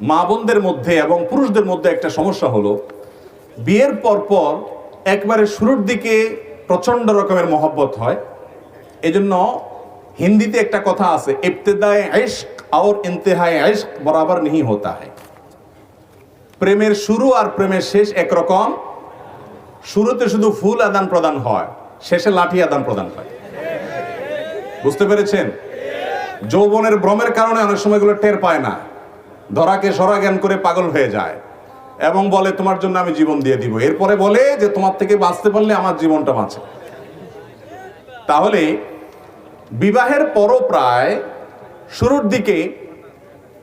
মা বোনদের মধ্যে এবং পুরুষদের মধ্যে একটা সমস্যা হলো, বিয়ের পর পর একবারে শুরুর দিকে প্রচণ্ড রকমের মহব্বত হয়। এজন্য হিন্দিতে একটা কথা আছে ইফতেদায় আইশক আর ইন্তেহায় আইশক বরাবর নেই হতা হয় প্রেমের শুরু আর প্রেমের শেষ একরকম। শুরুতে শুধু ফুল আদান প্রদান হয়, শেষে লাঠি আদান প্রদান হয়। বুঝতে পেরেছেন? যৌবনের ভ্রমের কারণে অনেক সময়গুলো টের পায় না। ধরাকে সরা জ্ঞান করে পাগল হয়ে যায় এবং বলে, তোমার জন্য আমি জীবন দিয়ে দিব। এরপরে বলে যে, তোমার থেকে বাঁচতে পারলে আমার জীবনটা বাঁচে। তাহলে বিবাহের পরও প্রায় শুরুর দিকে,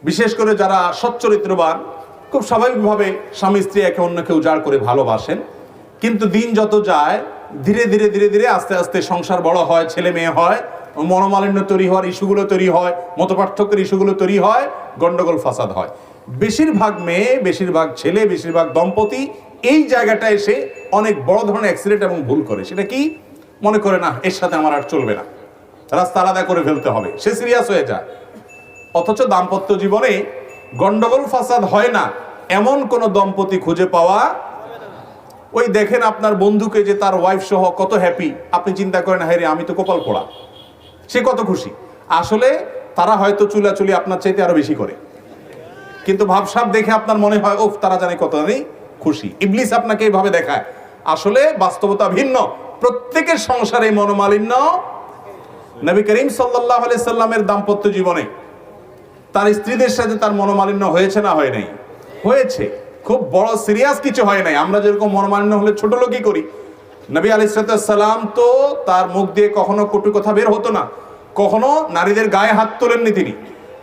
বিশেষ করে যারা সচ্চরিত্রবান, খুব স্বাভাবিকভাবে স্বামী স্ত্রী একে অন্যকে উজাড় করে ভালোবাসেন। কিন্তু দিন যত যায়, ধীরে ধীরে ধীরে ধীরে, আস্তে আস্তে সংসার বড় হয়, ছেলে মেয়ে হয় মনোমালিন্য তৈরি হওয়ার ইস্যুগুলো তৈরি হয় মতপার্থক্যের ইস্যুগুলো তৈরি হয় গন্ডগোল ফাসাদ হয়। বেশিরভাগ মেয়ে বেশিরভাগ ছেলে বেশিরভাগ দম্পতি এই জায়গাটা এসে অনেক বড় ধরনের অ্যাক্সিডেন্ট এবং ভুল করে। সেটা কি? মনে করে না এর সাথে আমার আর চলবে না। রাস্তা আলাদা করে ফেলতে হবে। সে সিরিয়াস হয়ে যায়। অথচ দাম্পত্য জীবনে গন্ডগোল ফাসাদ হয় না। এমন কোন দম্পতি খুঁজে পাওয়া ওই দেখেন আপনার বন্ধুকে যে তার ওয়াইফ সহ কত হ্যাপি আপনি চিন্তা করেন হ্যাঁ রে, আমি তো কপাল পোড়া। সে কত খুশি। আসলে তারা হয়তো চুলাচুলি আপনার চাইতে আরও বেশি করে। কিন্তু ভাবসাব দেখে আপনার মনে হয়, ওফ, তারা জানে কত জানি খুশি। ইবলিস আপনাকে এইভাবে দেখায়। আসলে বাস্তবতা ভিন্ন। প্রত্যেকের সংসারে মনোমালিন্য। নবী করিম সাল্লাহ সাল্লামের দাম্পত্য জীবনে তার স্ত্রীদের সাথে তার মনোমালিন্য হয়েছে না হয় নাই? হয়েছে। খুব বড় সিরিয়াস কিছু হয় নাই। আমরা যেরকম মনোমালিন্য হলে ছোট লোকই করি নবী আলিসাল্লাম তো তার মুখ দিয়ে কখনো কটু কথা বের হতো না। কখনো নারীদের গায়ে হাত তোলেননি তিনি।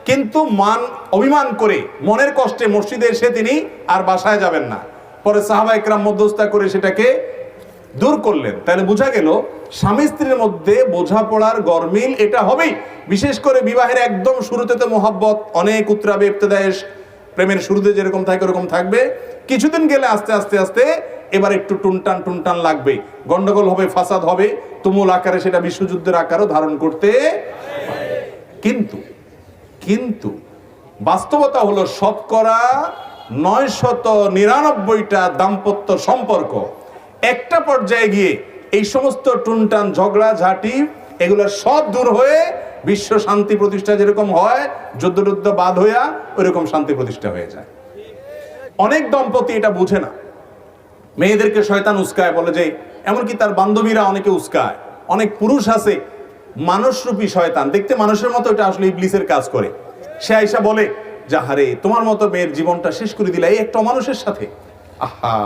কিন্তু মান, অভিমান করে, মনের কষ্টে মসজিদে এসে তিনি আর বাসায় যাবেন না। পরে সাহাবা একরাম মধ্যস্থা করে সেটাকে দূর করলেন। তাহলে বোঝা গেল, স্বামী স্ত্রীর মধ্যে বোঝাপড়ার গরমিল এটা হবেই। বিশেষ করে বিবাহের একদম শুরুতে তো মোহাব্বত, অনেক উত্তরাবে ইবতেদায় প্রেমের শুরুতে যেরকম থাকে ওরকম থাকবে। কিছুদিন গেলে আস্তে আস্তে আস্তে এবার একটু টুনটান টুনটান লাগবে। গন্ডগোল হবে, ফাসাদ হবে, তুমুল আকারে সেটা বিশ্বযুদ্ধের আকারও ধারণ করতে কিন্তু কিন্তু বাস্তবতা হলো শতকরা নয় শত নিরানব্বইটা দাম্পত্য সম্পর্ক। একটা পর্যায়ে গিয়ে এই সমস্ত টুনটান, ঝগড়া, ঝাঁটি, এগুলো সব দূর হয়ে বিশ্ব শান্তি প্রতিষ্ঠা যেরকম হয়, যুদ্ধ টুদ্ধ বাদ হইয়া ওইরকম শান্তি প্রতিষ্ঠা হয়ে যায়। অনেক দম্পতি এটা বুঝে না। মেয়েদেরকে শয়তান উস্কায়, বলে যে, এমনকি তার বান্ধবীরা অনেকে উস্কায়। অনেক পুরুষ আছে, মানুষরূপী শয়তান। দেখতে মানুষের মতো এটা আসলে ইবলিসের কাজ করে। সে আইসা বলে যাহারে তোমার মতো মেয়ের জীবনটা শেষ করে দিলা এই একটা মানুষের সাথে। আহা,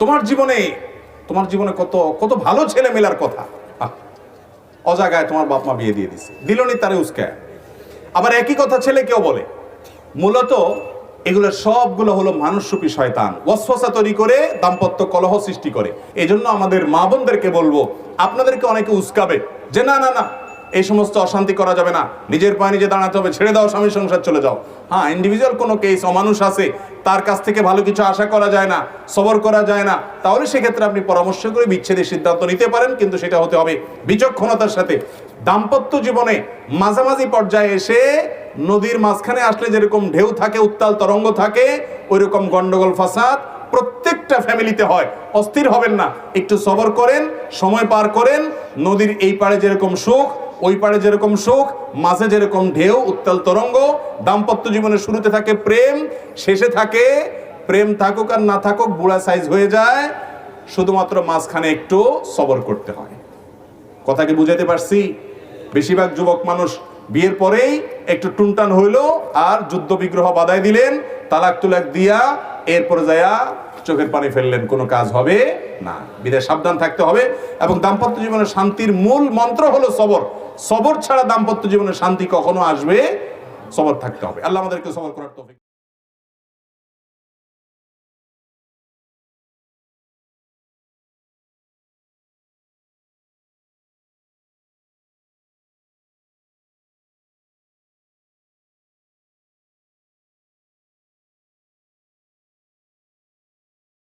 তোমার জীবনে তোমার জীবনে কত কত ভালো ছেলে মেলার কথা অজাগায় তোমার বাপ মা বিয়ে দিয়ে দিছে। দিলনি তারে উস্কায়। আবার একই কথা ছেলে কেউ বলে। মূলত এগুলো সবগুলো হলো মানুষরূপী শয়তান। ওয়াসওয়াসা তৈরি করে দাম্পত্য কলহ সৃষ্টি করে। এই জন্য আমাদের মা বোনদেরকে বলব, আপনাদেরকে অনেকে উস্কাবে যে না না না, এই সমস্ত অশান্তি করা যাবে না। নিজের পায়ে নিজে দাঁড়াতে হবে, ছেড়ে দাও স্বামী সংসার চলে যাও। হ্যাঁ ইন্ডিভিজুয়াল কোনো কেস অমানুষ আছে, তার কাছ থেকে ভালো কিছু আশা করা যায় না, সবর করা যায় না, তাহলে সেক্ষেত্রে আপনি পরামর্শ করে বিচ্ছেদের সিদ্ধান্ত নিতে পারেন, কিন্তু সেটা হতে হবে বিচক্ষণতার সাথে। দাম্পত্য জীবনে মাঝামাঝি পর্যায়ে এসে নদীর মাঝখানে আসলে যেরকম ঢেউ থাকে, উত্তাল তরঙ্গ থাকে, ওইরকম গন্ডগোল, ফাসাদ প্রত্যেকটা ফ্যামিলিতে হয়। অস্থির হবেন না, একটু সবর করেন, সময় পার করেন, নদীর এই পাড়ে যেরকম সুখ ওই পাড়ে যেরকম সুখ মাঝে যেরকম ঢেউ, উত্তাল তরঙ্গ, দাম্পত্য জীবনের শুরুতে থাকে প্রেম, শেষে থাকে প্রেম থাকুক আর না থাকুক, বুড়া সাইজ হয়ে যায়, শুধুমাত্র মাঝখানে একটু সবর করতে হয়। কথা কি বুঝাতে পারছি? বেশিরভাগ যুবক মানুষ বিয়ের পরেই একটু টুনটান হইল আর যুদ্ধ বিগ্রহ বাধাই দিলেন, তালাক তুলাক দিয়া এরপরে যায়া চোখের পানি ফেললেন, কোনো কাজ হবে না। বিদায় সাবধান থাকতে হবে এবং দাম্পত্য জীবনে শান্তির মূল মন্ত্র হলো সবর। সবর ছাড়া দাম্পত্য জীবনে শান্তি কখনো আসবে? সবর থাকতে হবে। আল্লাহ আমাদেরকে সবর করার তৌফিক